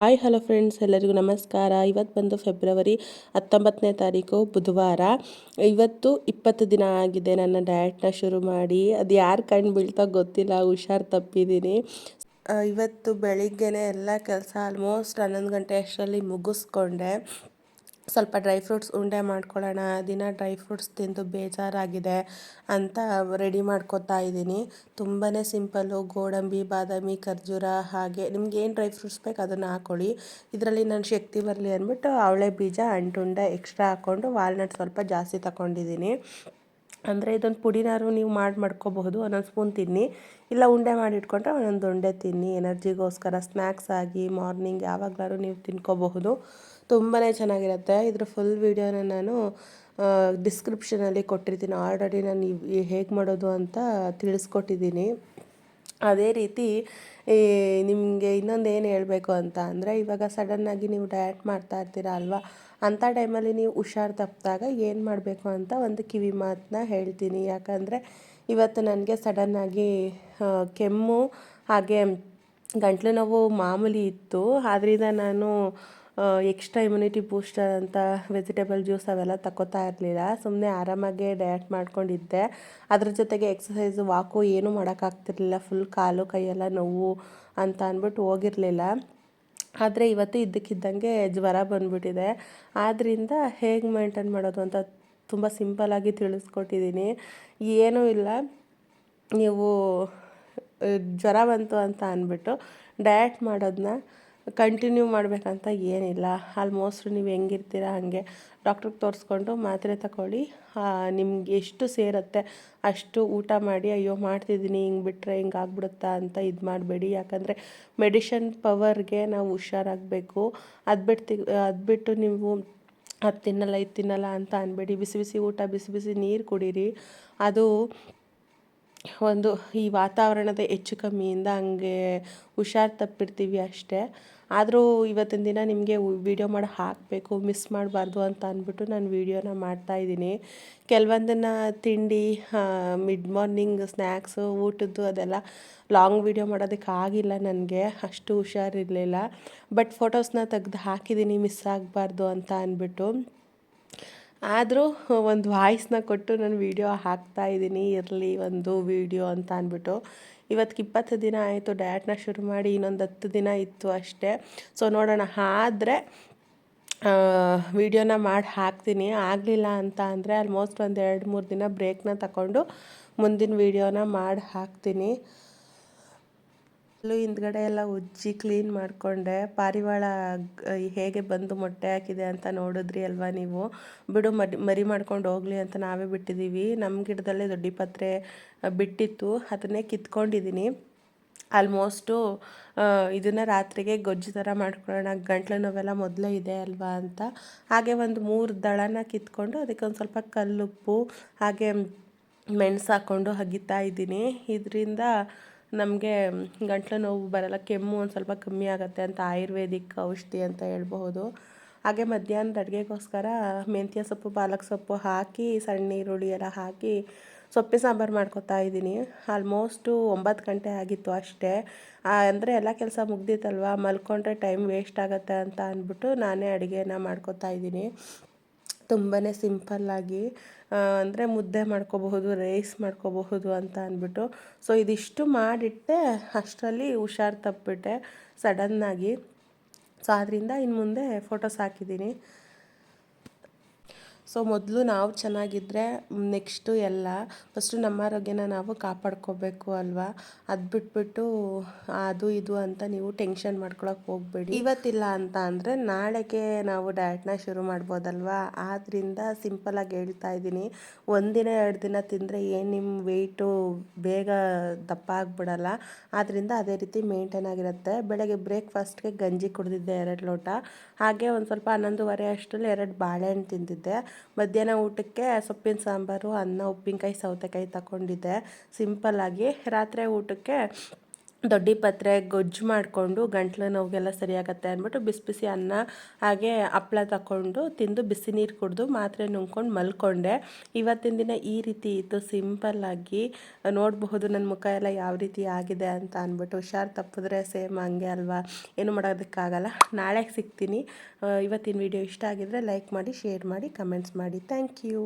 Hi hello friends ಎಲ್ಲರಿಗೂ ನಮಸ್ಕಾರ. ಇವತ್ತು ಬಂದು ಫೆಬ್ರವರಿ ಹತ್ತೊಂಬತ್ತನೇ ತಾರೀಕು ಬುಧವಾರ. ಇವತ್ತು ಇಪ್ಪತ್ತು ದಿನ ಆಗಿದೆ ನನ್ನ ಡಯಟ್ನ ಶುರು ಮಾಡಿ. ಅದು ಯಾರು ಕಣ್ಣು ಬೀಳ್ತಾ ಗೊತ್ತಿಲ್ಲ. ಹುಷಾರು ತಪ್ಪಿದ್ದೀನಿ. ಇವತ್ತು ಬೆಳಿಗ್ಗೆನೆ ಎಲ್ಲ ಕೆಲಸ ಆಲ್ಮೋಸ್ಟ್ ಹನ್ನೊಂದು ಗಂಟೆ ಅಷ್ಟರಲ್ಲಿ ಮುಗಿಸ್ಕೊಂಡೆ. ಸ್ವಲ್ಪ ಡ್ರೈ ಫ್ರೂಟ್ಸ್ ಉಂಡೆ ಮಾಡ್ಕೊಳ್ಳೋಣ, ದಿನ ಡ್ರೈ ಫ್ರೂಟ್ಸ್ ತಿಂದು ಬೇಜಾರಾಗಿದೆ ಅಂತ ರೆಡಿ ಮಾಡ್ಕೊತಾ ಇದ್ದೀನಿ. ತುಂಬಾ ಸಿಂಪಲ್ಲು, ಗೋಡಂಬಿ, ಬಾದಾಮಿ, ಖರ್ಜೂರ ಹಾಗೆ ನಿಮ್ಗೆ ಏನು ಡ್ರೈ ಫ್ರೂಟ್ಸ್ ಬೇಕು ಅದನ್ನು ಹಾಕ್ಕೊಳ್ಳಿ ಇದರಲ್ಲಿ ನಾನು ಶಕ್ತಿ ಬರಲಿ ಅಂದ್ಬಿಟ್ಟು, ಅವಳೆ ಬೀಜ, ಅಂಟುಂಡೆ ಎಕ್ಸ್ಟ್ರಾ ಹಾಕ್ಕೊಂಡು ವಾಲ್ನಟ್ ಸ್ವಲ್ಪ ಜಾಸ್ತಿ ತಗೊಂಡಿದ್ದೀನಿ. ಅಂದರೆ ಇದೊಂದು ಪುಡಿನಾರು ನೀವು ಮಾಡಿ ಮಾಡ್ಕೋಬಹುದು. ಒಂದೊಂದು ಸ್ಪೂನ್ ತಿನ್ನಿ. ಇಲ್ಲ ಉಂಡೆ ಮಾಡಿ ಇಟ್ಕೊಂಡ್ರೆ ಒಂದೊಂದು ಉಂಡೆ ತಿನ್ನಿ. ಎನರ್ಜಿಗೋಸ್ಕರ ಸ್ನ್ಯಾಕ್ಸ್ ಆಗಿ, ಮಾರ್ನಿಂಗ್ ಯಾವಾಗಲಾದ್ರು ನೀವು ತಿನ್ಕೋಬಹುದು. ತುಂಬಾ ಚೆನ್ನಾಗಿರುತ್ತೆ. ಇದ್ರ ಫುಲ್ ವೀಡಿಯೋನ ನಾನು ಡಿಸ್ಕ್ರಿಪ್ಷನಲ್ಲಿ ಕೊಟ್ಟಿರ್ತೀನಿ. ಆಲ್ರೆಡಿ ನಾನು ಹೇಗೆ ಮಾಡೋದು ಅಂತ ತಿಳಿಸ್ಕೊಟ್ಟಿದ್ದೀನಿ. ಅದೇ ರೀತಿ ನಿಮಗೆ ಇನ್ನೊಂದು ಏನು ಹೇಳಬೇಕು ಅಂತ ಅಂದರೆ, ಇವಾಗ ಸಡನ್ನಾಗಿ ನೀವು ಡಯಟ್ ಮಾಡ್ತಾ ಇರ್ತೀರಾ ಅಲ್ವಾ? ಅಂಥ ಟೈಮಲ್ಲಿ ನೀವು ಹುಷಾರು ತಪ್ಪಿದಾಗ ಏನು ಮಾಡಬೇಕು ಅಂತ ಒಂದು ಕಿವಿ ಮಾತನ್ನ ಹೇಳ್ತೀನಿ. ಯಾಕಂದರೆ, ಇವತ್ತು ನನಗೆ ಸಡನ್ನಾಗಿ ಕೆಮ್ಮು, ಹಾಗೆ ಗಂಟ್ಲು ನೋವು ಮಾಮೂಲಿ ಇತ್ತು. ಆದ್ದರಿಂದ ನಾನು ಎಕ್ಸ್ಟ್ರಾ ಇಮ್ಯುನಿಟಿ ಬೂಸ್ಟರ್ ಅಂತ ವೆಜಿಟೇಬಲ್ ಜ್ಯೂಸ್ ಅವೆಲ್ಲ ತಗೋತಾ ಇರಲಿಲ್ಲ. ಸುಮ್ಮನೆ ಆರಾಮಾಗೆ ಡಯಟ್ ಮಾಡ್ಕೊಂಡಿದ್ದೆ. ಅದ್ರ ಜೊತೆಗೆ ಎಕ್ಸಸೈಸು ವಾಕು ಏನೂ ಮಾಡೋಕ್ಕಾಗ್ತಿರ್ಲಿಲ್ಲ. ಫುಲ್ ಕಾಲು ಕೈಯೆಲ್ಲ ನೋವು ಅಂತ ಅಂದ್ಬಿಟ್ಟು ಹೋಗಿರಲಿಲ್ಲ. ಆದರೆ ಇವತ್ತು ಇದ್ದಕ್ಕಿದ್ದಂಗೆ ಜ್ವರ ಬಂದ್ಬಿಟ್ಟಿದೆ. ಆದ್ದರಿಂದ ಹೇಗೆ ಮೇಂಟೈನ್ ಮಾಡೋದು ಅಂತ ತುಂಬ ಸಿಂಪಲಾಗಿ ತಿಳಿಸ್ಕೊಟ್ಟಿದ್ದೀನಿ. ಏನೂ ಇಲ್ಲ. ನೀವು ಜ್ವರ ಬಂತು ಅಂತ ಅಂದ್ಬಿಟ್ಟು ಡಯಟ್ ಮಾಡೋದನ್ನ ಕಂಟಿನ್ಯೂ ಮಾಡಬೇಕಂತ ಏನಿಲ್ಲ. ಆಲ್ಮೋಸ್ಟ್ ನೀವು ಹೆಂಗಿರ್ತೀರ ಹಾಗೆ ಡಾಕ್ಟ್ರಿಗೆ ತೋರಿಸ್ಕೊಂಡು ಮಾತ್ರೆ ತಗೊಳ್ಳಿ ನಿಮ್ಗೆ ಎಷ್ಟು ಸೇರುತ್ತೆ ಅಷ್ಟು ಊಟ ಮಾಡಿ, ಅಯ್ಯೋ, ಮಾಡ್ತಿದ್ದೀನಿ, ಹಿಂಗೆ ಬಿಟ್ಟರೆ ಹಿಂಗೆ ಆಗ್ಬಿಡುತ್ತಾ ಅಂತ ಇದು ಮಾಡಬೇಡಿ. ಯಾಕಂದರೆ ಮೆಡಿಷನ್ ಪವರ್ಗೆ ನಾವು ಹುಷಾರಾಗಬೇಕು. ಅದು ಬಿಟ್ಟು ಅದು ಬಿಟ್ಟು ನೀವು ಅದು ತಿನ್ನಲ್ಲ, ಇದು ತಿನ್ನಲ್ಲ ಅಂತ ಅನ್ಬೇಡಿ. ಬಿಸಿ ಬಿಸಿ ಊಟ, ಬಿಸಿ ಬಿಸಿ ನೀರು ಕುಡೀರಿ. ಅದು ಒಂದು ಈ ವಾತಾವರಣದ ಹೆಚ್ಚು ಕಮ್ಮಿಯಿಂದ ಹಂಗೆ ಹುಷಾರು ತಪ್ಪಿರ್ತೀವಿ ಅಷ್ಟೇ. ಆದರೂ ಇವತ್ತಿನ ದಿನ ನಿಮಗೆ ವಿಡಿಯೋ ಮಾಡಿ ಹಾಕಬೇಕು ಮಿಸ್ ಮಾಡಬಾರ್ದು ಅಂತ ಅಂದ್ಬಿಟ್ಟು ನಾನು ವೀಡಿಯೋನ ಮಾಡ್ತಾಯಿದ್ದೀನಿ ಕೆಲವೊಂದನ್ನು ತಿಂಡಿ ಮಿಡ್ ಮಾರ್ನಿಂಗ್ ಸ್ನ್ಯಾಕ್ಸು ಊಟದ್ದು ಅದೆಲ್ಲ ಲಾಂಗ್ ವಿಡಿಯೋ ಮಾಡೋದಕ್ಕೆ ಆಗಿಲ್ಲ ನನಗೆ, ಅಷ್ಟು ಹುಷಾರಿರಲಿಲ್ಲ. ಬಟ್ ಫೋಟೋಸ್ನ ತೆಗ್ದು ಹಾಕಿದ್ದೀನಿ ಮಿಸ್ ಆಗಬಾರ್ದು ಅಂತ ಅಂದ್ಬಿಟ್ಟು. ಆದರೂ ಒಂದು ವಾಯ್ಸ್ನ ಕೊಟ್ಟು ನಾನು ವೀಡಿಯೋ ಹಾಕ್ತಾಯಿದ್ದೀನಿ ಇರಲಿ ಒಂದು ವೀಡಿಯೋ ಅಂತ ಅಂದ್ಬಿಟ್ಟು ಇವತ್ತಿಗೆ ಇಪ್ಪತ್ತು ದಿನ ಆಯಿತು ಡಯಟ್ನ ಶುರು ಮಾಡಿ ಇನ್ನೊಂದು ಹತ್ತು ದಿನ ಇತ್ತು ಅಷ್ಟೇ. ಸೊ ನೋಡೋಣ, ಆದರೆ ವೀಡಿಯೋನ ಮಾಡಿ ಹಾಕ್ತೀನಿ. ಆಗಲಿಲ್ಲ ಅಂತ ಅಂದರೆ ಆಲ್ಮೋಸ್ಟ್ ಒಂದು ಎರಡು ಮೂರು ದಿನ ಬ್ರೇಕ್ನ ತಗೊಂಡು ಮುಂದಿನ ವೀಡಿಯೋನ ಮಾಡಿ ಹಾಕ್ತೀನಿ. ಅಲ್ಲೂ ಹಿಂದ್ಗಡೆ ಎಲ್ಲ ಉಜ್ಜಿ ಕ್ಲೀನ್ ಮಾಡಿಕೊಂಡೆ. ಪಾರಿವಾಳ ಹೇಗೆ ಬಂದು ಮೊಟ್ಟೆ ಹಾಕಿದೆ ಅಂತ ನೋಡಿದ್ರಿ ಅಲ್ವಾ ನೀವು? ಬಿಡು ಮರಿ ಮರಿ ಮಾಡ್ಕೊಂಡು ಹೋಗಲಿ ಅಂತ ನಾವೇ ಬಿಟ್ಟಿದ್ದೀವಿ ನಮ್ಮ ಗಿಡದಲ್ಲೇ ದೊಡ್ಡ ಪತ್ರೆ ಬಿಟ್ಟಿತ್ತು. ಅದನ್ನೇ ಕಿತ್ಕೊಂಡಿದ್ದೀನಿ ಆಲ್ಮೋಸ್ಟು ಇದನ್ನು ರಾತ್ರಿಗೆ ಗೊಜ್ಜು ಥರ ಮಾಡ್ಕೊಳ್ಳೋಣ, ಗಂಟ್ಲು ನೋವೆಲ್ಲ ಮೊದಲೇ ಇದೆ ಅಲ್ವಾ ಅಂತ. ಹಾಗೆ ಒಂದು ಮೂರು ದಳನ ಕಿತ್ಕೊಂಡು ಅದಕ್ಕೆ ಒಂದು ಸ್ವಲ್ಪ ಕಲ್ಲುಪ್ಪು, ಹಾಗೆ ಮೆಣಸು ಹಾಕ್ಕೊಂಡು ಹಗಿತಾ ಇದ್ದೀನಿ ಇದರಿಂದ ನಮಗೆ ಗಂಟ್ಲು ನೋವು ಬರಲ್ಲ, ಕೆಮ್ಮು ಒಂದು ಸ್ವಲ್ಪ ಕಮ್ಮಿ ಆಗುತ್ತೆ ಅಂತ ಆಯುರ್ವೇದಿಕ್ ಔಷಧಿ ಅಂತ ಹೇಳ್ಬಹುದು. ಹಾಗೆ ಮಧ್ಯಾಹ್ನದ ಅಡುಗೆಗೋಸ್ಕರ ಮೆಂತ್ಯ ಸೊಪ್ಪು, ಪಾಲಕ್ ಸೊಪ್ಪು ಹಾಕಿ, ಸಣ್ಣ ಈರುಳ್ಳಿ ಎಲ್ಲ ಹಾಕಿ ಸೊಪ್ಪಿ ಸಾಂಬಾರು ಮಾಡ್ಕೊತಾ ಇದ್ದೀನಿ. ಆಲ್ಮೋಸ್ಟು ಒಂಬತ್ತು ಗಂಟೆ ಆಗಿತ್ತು ಅಷ್ಟೇ. ಅಂದರೆ ಎಲ್ಲ ಕೆಲಸ ಮುಗ್ದಿತ್ತಲ್ವ? ಮಲ್ಕೊಂಡ್ರೆ ಟೈಮ್ ವೇಸ್ಟ್ ಆಗುತ್ತೆ ಅಂತ ಅಂದ್ಬಿಟ್ಟು ನಾನೇ ಅಡುಗೆನ ಮಾಡ್ಕೊತಾ ಇದ್ದೀನಿ. ತುಂಬಾ ಸಿಂಪಲ್ಲಾಗಿ ಅಂದರೆ ಮುದ್ದೆ ಮಾಡ್ಕೋಬಹುದು, ರೈಸ್ ಮಾಡ್ಕೋಬಹುದು ಅಂತ ಅಂದ್ಬಿಟ್ಟು. ಸೊ ಇದಿಷ್ಟು ಮಾಡಿಟ್ಟೆ, ಅಷ್ಟರಲ್ಲಿ ಹುಷಾರು ತಪ್ಪಿಬಿಟ್ಟೆ ಸಡನ್ನಾಗಿ ಸೊ ಆದ್ದರಿಂದ ಇನ್ನು ಮುಂದೆ ಫೋಟೋಸ್ ಹಾಕಿದ್ದೀನಿ. ಸೊ ಮೊದಲು ನಾವು ಚೆನ್ನಾಗಿದ್ದರೆ ನೆಕ್ಸ್ಟು ಎಲ್ಲ, ಫಸ್ಟು ನಮ್ಮ ಆರೋಗ್ಯನ ನಾವು ಕಾಪಾಡ್ಕೋಬೇಕು ಅಲ್ವಾ? ಅದು ಬಿಟ್ಬಿಟ್ಟು ಅದು ಇದು ಅಂತ ನೀವು ಟೆನ್ಷನ್ ಮಾಡ್ಕೊಳಕ್ಕೆ ಹೋಗಬೇಡಿ. ಇವತ್ತಿಲ್ಲ ಅಂತ ಅಂದರೆ ನಾಳೆಗೆ ನಾವು ಡಯಟ್ನ ಶುರು ಮಾಡ್ಬೋದಲ್ವಾ? ಆದ್ದರಿಂದ ಸಿಂಪಲಾಗಿ ಹೇಳ್ತಾ ಇದ್ದೀನಿ. ಒಂದಿನ ಎರಡು ದಿನ ತಿಂದರೆ ಏನು ನಿಮ್ಮ ವೆಯ್ಟು ಬೇಗ ದಪ್ಪ ಆಗಿಬಿಡಲ್ಲ. ಆದ್ದರಿಂದ ಅದೇ ರೀತಿ ಮೇಂಟೈನ್ ಆಗಿರುತ್ತೆ. ಬೆಳಗ್ಗೆ ಬ್ರೇಕ್ಫಾಸ್ಟ್ಗೆ ಗಂಜಿ ಕುಡಿದಿದ್ದೆ ಎರಡು ಲೋಟ. ಹಾಗೆ ಒಂದು ಸ್ವಲ್ಪ ಹನ್ನೊಂದುವರೆ ಅಷ್ಟರಲ್ಲಿ ಎರಡು ಬಾಳೆಹಣ್ಣು ತಿಂದಿದ್ದೆ. ಮಧ್ಯಾಹ್ನ ಊಟಕ್ಕೆ ಸೊಪ್ಪಿನ ಸಾಂಬಾರು ಅನ್ನ ಉಪ್ಪಿನಕಾಯಿ ಸೌತೆಕಾಯಿ ತಗೊಂಡಿದ್ದೆ. ಸಿಂಪಲ್ಲಾಗಿ ರಾತ್ರಿ ಊಟಕ್ಕೆ ದೊಡ್ಡ ಪತ್ರೆ ಗೊಜ್ಜು ಮಾಡಿಕೊಂಡು ಗಂಟ್ಲು ನೋವಿಗೆಲ್ಲ ಸರಿಯಾಗತ್ತೆ ಅಂದ್ಬಿಟ್ಟು ಬಿಸಿ ಬಿಸಿ ಅನ್ನ ಹಾಗೆ ಹಪ್ಪಳ ತಗೊಂಡು ತಿಂದು ಬಿಸಿ ನೀರು ಕುಡಿದು ಮಾತ್ರೆ ನುಂಗ್ಕೊಂಡು ಮಲ್ಕೊಂಡೆ. ಇವತ್ತಿನ ದಿನ ಈ ರೀತಿ ಇತ್ತು. ಸಿಂಪಲ್ಲಾಗಿ ನೋಡಬಹುದು ನನ್ನ ಮುಖ ಎಲ್ಲ ಯಾವ ರೀತಿ ಆಗಿದೆ ಅಂತ ಅಂದ್ಬಿಟ್ಟು. ಹುಷಾರು ತಪ್ಪಿದ್ರೆ ಸೇಮ್ ಹಂಗೆ ಅಲ್ವಾ? ಏನು ಮಾಡೋದಕ್ಕಾಗಲ್ಲ. ನಾಳೆ ಸಿಗ್ತೀನಿ. ಇವತ್ತಿನ ವಿಡಿಯೋ ಇಷ್ಟ ಆಗಿದ್ರೆ ಲೈಕ್ ಮಾಡಿ ಶೇರ್ ಮಾಡಿ ಕಮೆಂಟ್ಸ್ ಮಾಡಿ. Thank you